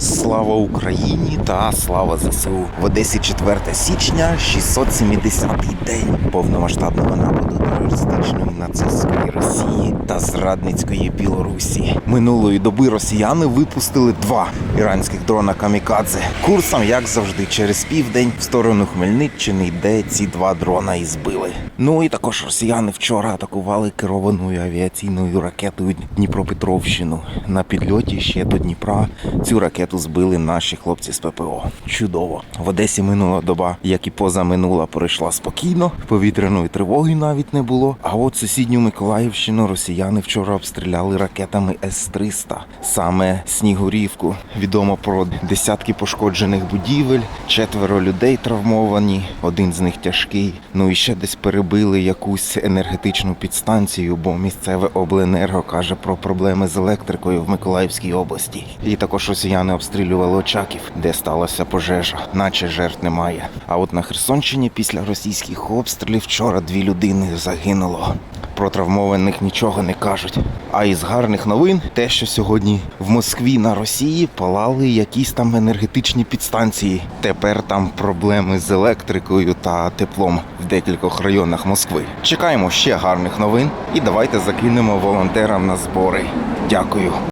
Слава Україні та слава ЗСУ. В Одесі 4 січня, 670-й день повномасштабного нападу терористичної нацистської Росії та зрадницької Білорусі. Минулої доби росіяни випустили два іранських дрона камікадзе. Курсом, як завжди, через південь в сторону Хмельниччини, де ці два дрона і збили. Ну і також росіяни вчора атакували керованою авіаційною ракетою Дніпропетровщину. На підльоті ще до Дніпра цю ракету збили наші хлопці з ППО. Чудово. В Одесі минула доба, як і позаминула, пройшла спокійно. Повітряної тривоги навіть не було. А от сусідню Миколаївщину росіяни вчора обстріляли ракетами С-300. Саме Снігурівку. Відомо про десятки пошкоджених будівель, четверо людей травмовані, один з них тяжкий. Ну і ще десь перебили якусь енергетичну підстанцію, бо місцеве обленерго каже про проблеми з електрикою в Миколаївській області. І також росіяни обстрілювали Очаків, де сталася пожежа, наче жертв немає. А от на Херсонщині після російських обстрілів вчора дві людини загинуло. Про травмованих нічого не кажуть. А із гарних новин те, що сьогодні в Москві на Росії палали якісь там енергетичні підстанції. Тепер там проблеми з електрикою та теплом в декількох районах Москви. Чекаємо ще гарних новин і давайте закинемо волонтерам на збори. Дякую.